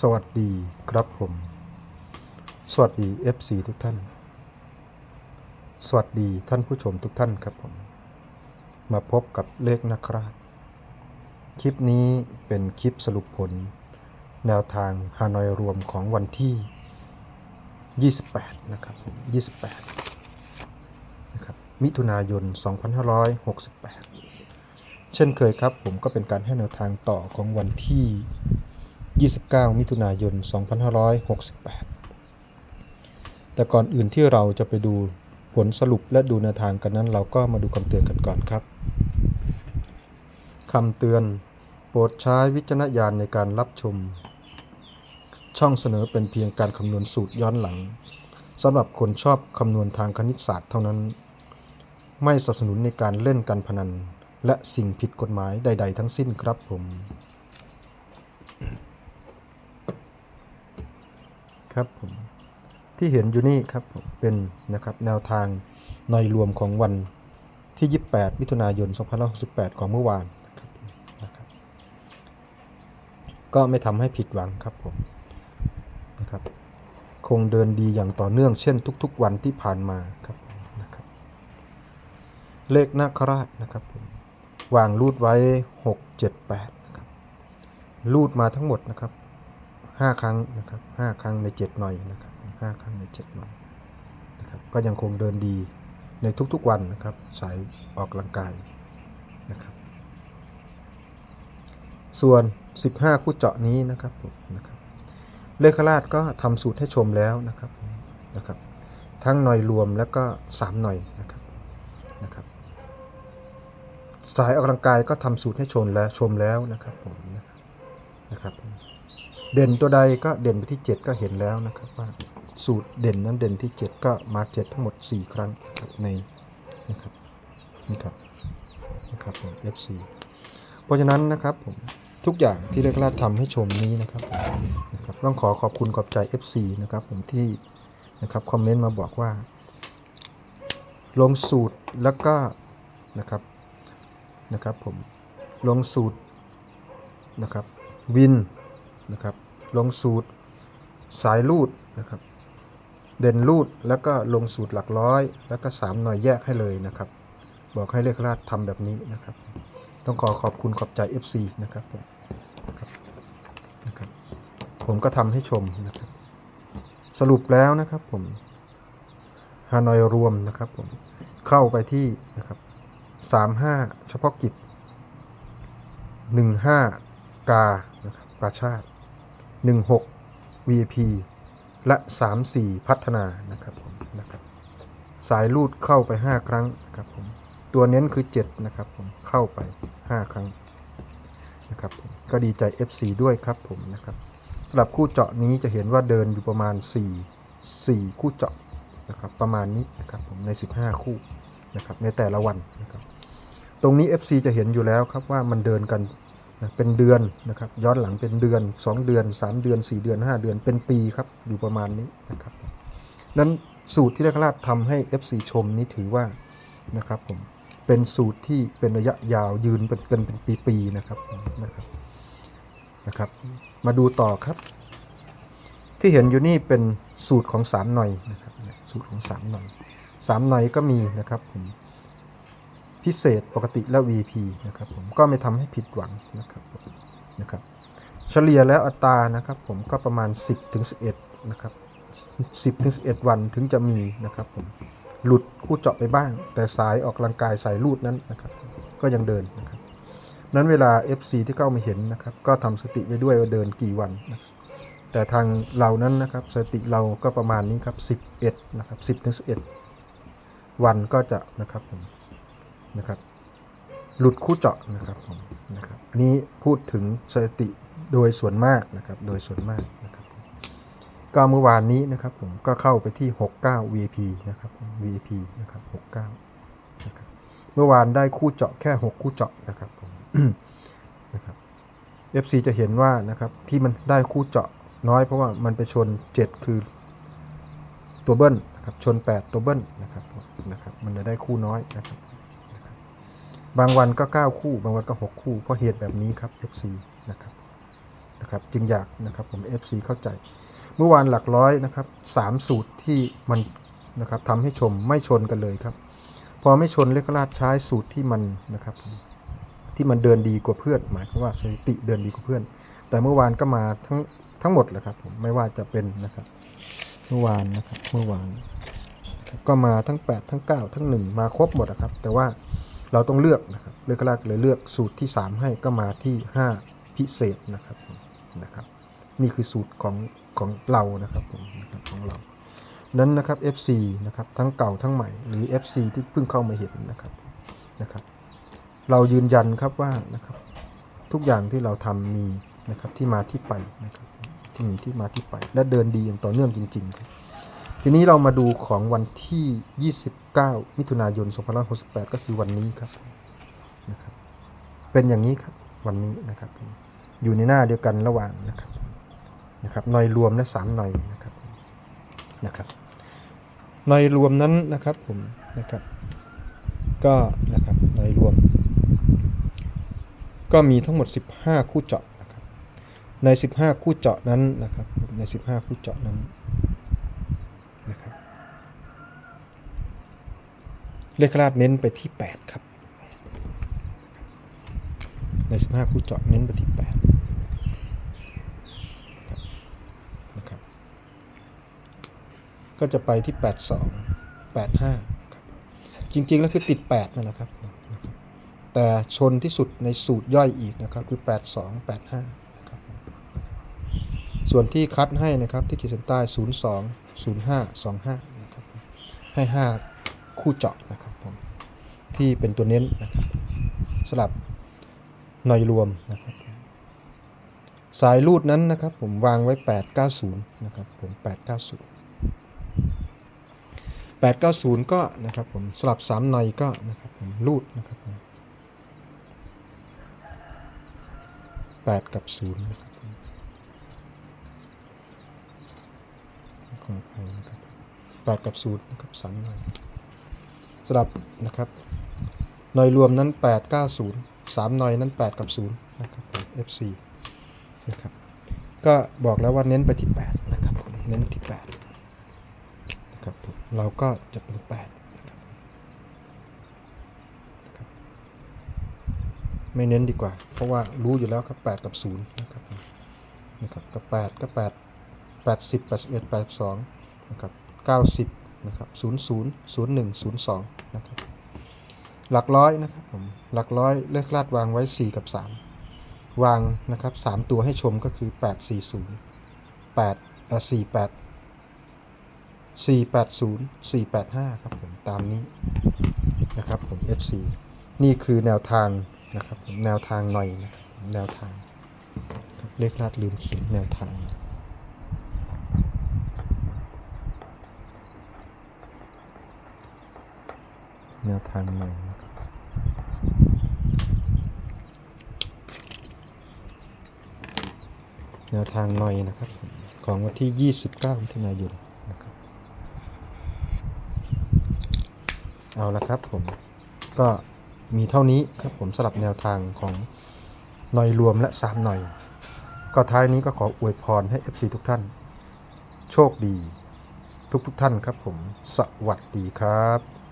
สวัสดีครับผม สวัสดี FC ทุกท่าน สวัสดีท่านผู้ชมทุกท่านครับผม มาพบกับเลขนะครับ คลิปนี้เป็นคลิปสรุปผล แนวทางฮานอยรวมของวันที่ 28 นะครับผม 28 นะครับ มิถุนายน 2568 เช่นเคยครับผมก็เป็นการให้แนวทางต่อของวันที่ 29 มิถุนายน 2568 แต่ก่อนอื่นที่เราจะไปดูผลสรุปและดูแนวทางกันนั้น เราก็มาดูคำเตือนกันก่อนครับคำเตือนโปรดใช้วิจารณญาณในการรับชม ช่องเสนอเป็นเพียงการคำนวณสูตรย้อนหลังสำหรับคนชอบคำนวณทางคณิตศาสตร์เท่านั้น ไม่สนับสนุนในการเล่นการพนัน และสิ่งผิดกฎหมายใด ๆ ทั้งสิ้นครับผม ครับผมที่เห็นอยู่นี่ครับผมเป็นนะครับแนวทางในรวมของวันที่ 28 มิถุนายน 2568 ของเมื่อวานนะครับนะครับก็ไม่ทำให้ผิดหวังครับผมนะครับคงเดินดีอย่างต่อเนื่องเช่นทุกๆ วันที่ผ่านมาครับนะครับเลขนาคราชนะครับผมวางรูดไว้ 6 7 8 นะครับรูดมาทั้งหมดนะครับ ห้าครั้งนะครับห้าครั้งในเจ็ดหน่อยนะครับห้าครั้งในเจ็ดหน่อยนะครับก็ยังคงเดินดีในทุกๆวันนะครับสายออกกำลังกายนะครับส่วน 15 คู่เจาะนี้นะครับนะครับเลขราชก็ทำสูตรให้ชมแล้วนะครับนะครับ ทั้งหน่อยรวมแล้วก็ 3 หน่อยนะครับนะครับสายออกกำลังกายก็ทำสูตรให้ชมแล้วชมแล้วนะครับผมนะครับนะครับ เด่นตัวใดก็เด่นไปที่ 7 ก็เห็นแล้วนะครับว่าสูตรเด่นนั้นเด่นที่ 7 ก็มา7ทั้งหมด 4 ครั้งในนะครับนี่ครับนะครับผม FC เพราะฉะนั้นนะครับผมทุกอย่างที่เลขราชทำให้ชมนี้นะครับนะครับต้องขอขอบคุณขอบใจ FC นะครับผมที่นะครับคอมเมนต์มาบอกว่า ลงสูตรแล้วก็นะครับนะครับผมลงสูตรนะครับวิน นะครับลงสูตรสายรูดนะครับ เด่นรูดแล้วก็ลงสูตรหลักร้อย แล้วก็ 3 หน่วยแยกให้เลยนะครับ บอกให้เลขราชทำแบบนี้นะครับ ต้องขอขอบคุณขอบใจ FC นะครับผมนะครับผมก็ทำให้ชมนะครับ สรุปแล้วนะครับผมฮานอยรวมนะครับผมเข้าไปที่นะครับ35 เฉพาะกิจ 15 กานะครับกาชาติ 16 VIP และ 34 พัฒนานะครับผมนะครับสายรูดเข้าไป 5 ครั้งนะครับผมตัวเน้นคือ 7 นะครับผมเข้าไป 5 ครั้งนะครับผมก็ดีใจ FC ด้วยครับผมนะครับสำหรับคู่เจาะนี้จะเห็นว่าเดินอยู่ประมาณ 4 4 คู่เจาะนะครับประมาณนี้นะครับผมใน 15 คู่นะครับในแต่ละวันนะครับตรงนี้ FC จะเห็นอยู่แล้วครับว่ามันเดินกัน นะเป็นเดือนนะครับย้อนหลังเป็นเดือน 2 เดือน 3 เดือน 4 เดือน 5 เดือนเป็นปีครับอยู่ประมาณนี้นะครับนั้นสูตรที่ได้คราชทำให้ FC ชมนี้ถือว่านะครับผมเป็นสูตรที่เป็นระยะยาวยืนเป็นเป็นเป็นปีๆนะครับนะครับนะครับ มาดูต่อครับ ที่เห็นอยู่นี่เป็นสูตรของ3หน่อยนะครับสูตรของ3หน่อย3หน่อยก็มีนะครับผม พิเศษปกติและ VP นะครับผมก็ไม่ทำให้ผิดหวังนะครับนะครับเฉลี่ยแล้วอัตรานะครับผมก็ประมาณ 10ถึง11นะครับ10ถึง11 วันถึงจะมีนะครับผมหลุดคู่เจาะไปบ้าง แต่สายออกกำลังกายสายลูดนั้นนะครับก็ยังเดินนะครับนั้นเวลา FC ที่เข้ามาเห็นนะครับก็ทำสติไว้ด้วยว่าเดินกี่วันนะแต่ทางเรานั้นนะครับสติเราก็ประมาณนี้ครับ 11นะครับ10ถึง11 วันก็จะนะครับผม นะครับ หลุดคู่เจาะนะครับผมนะครับนี้พูดถึงสถิติโดยส่วนมากนะครับ โดยส่วนมากนะครับก็เมื่อวานนี้นะครับผมก็เข้าไปที่ 69 VP นะครับ VP นะครับ 69นะครับเมื่อวานได้คู่เจาะแค่ 6 คู่เจาะนะครับผมนะครับ FC จะเห็นว่านะครับที่มันได้คู่เจาะน้อยเพราะว่ามันไปชน 7 คือตัวเบิ้ลนะครับชน 8 ตัวเบิ้ลนะครับนะครับมันจะได้คู่น้อยนะครับ บางวันก็ 9 คู่ บางวันก็ 6 คู่ เพราะเหตุแบบนี้ครับ FC นะครับนะครับจึงอยากนะครับผม FC เข้าใจ เมื่อวานหลักร้อยนะครับสามสูตรที่มันนะครับทำให้ชมไม่ชนกันเลยครับ พอไม่ชนเลขราชใช้สูตรที่มันนะครับที่มันเดินดีกว่าเพื่อน หมายความว่าสถิติเดินดีกว่าเพื่อน แต่เมื่อวานก็มาทั้งทั้งหมดแหละครับผมไม่ว่าจะเป็นนะครับเมื่อวานนะครับเมื่อวาน ก็มาทั้ง 8 ทั้ง 9 ทั้ง 1 มาครบหมดนะครับ แต่ว่า เราต้องเลือกนะครับเลขราชเลยเลือกสูตรที่ 3 ให้ก็มาที่ 5 พิเศษนะครับนะครับนี่คือสูตรของของเรานะครับผมนะครับของเรานั้นนะครับ FC นะครับทั้งเก่าทั้งใหม่หรือ FC ที่เพิ่งเข้ามาเห็นนะครับนะครับ เรายืนยันครับว่านะครับทุกอย่างที่เราทำมีนะครับที่มาที่ไปนะครับที่มีที่มาที่ไปและเดินดีอย่างต่อเนื่องจริงๆครับ ทีนี้เรามาดูของวันที่ 29 มิถุนายน 2568 ก็คือวันนี้ครับนะครับ เป็นอย่างนี้ครับวันนี้นะครับ อยู่ในหน้าเดียวกันระหว่างนะครับนะครับหน่อยรวมและสามหน่อยนะครับนะครับหน่อยรวมนั้นนะครับผมนะครับ ก็นะครับหน่อยรวม ก็มีทั้งหมด 15 คู่เจาะนะครับใน 15 คู่เจาะนั้นนะครับ ใน 15 คู่เจาะนั้นนะครับ เลขราชเน้นไปที่ 8 ครับ ใน 15 คู่เจาะเน้นไปที่8นะครับนะครับ ก็จะไปที่ 82 85ครับจริง ๆ แล้วคือติด 8 นั่นแหละครับนะครับ แต่ชนที่สุดในสูตรย่อยอีกนะครับ คือ 82 85นะครับส่วนที่คัดให้นะครับที่ขีดเส้นใต้ 02 05 25นะครับให้ 5 คู่เจาะนะครับผมที่เป็นตัวเน้นนะครับสลับหน่อยรวมนะครับสายรูดนั้นนะครับผมวางไว้ 890นะครับผม890 890 ก็นะครับผมสลับ3หน่อยก็นะครับผมรูดนะครับผม8กับ0นะครับขออภัยนะครับ8กับ0นะครับ3หน่อย สลับนะครับหน่อยรวมนั้น 890 3หน่อยนั้น 8 กับ 0 นะครับ FC นะครับ ก็บอกแล้วว่าเน้นไปที่ 8 นะครับเน้นที่ 8 นะครับเราก็จะเป็น 8 นะครับนะครับไม่เน้นดีกว่า เพราะว่ารู้อยู่แล้วครับ 8 กับ 0 นะครับนะครับก็8ก็8 80 81 82 นะครับ 90 นะครับ00 01 02นะครับหลักร้อยนะครับผมหลักร้อยเลขลาดวางไว้ 4 กับ 3 วางนะครับ 3 ตัวให้ชมก็คือ 8 4 0 8เอ่อ48 480 485 ครับผมตามนี้นะครับผม FC นี่คือแนวทางนะครับแนวทางหน่อยนะครับแนวทางเลขลาดลืมเขียนแนวทาง แนวทางหน่อยนะครับแนวทางหน่อยนะครับ ของวันที่ 29มิถุนายนนะครับเอาละครับผมก็มีเท่านี้ครับผมสำหรับแนวทางของหน่อยรวมและ3หน่อย ก็ท้ายนี้ก็ขออวยพรให้ FC ทุกท่าน โชคดี ทุกทุกท่านครับผม สวัสดีครับ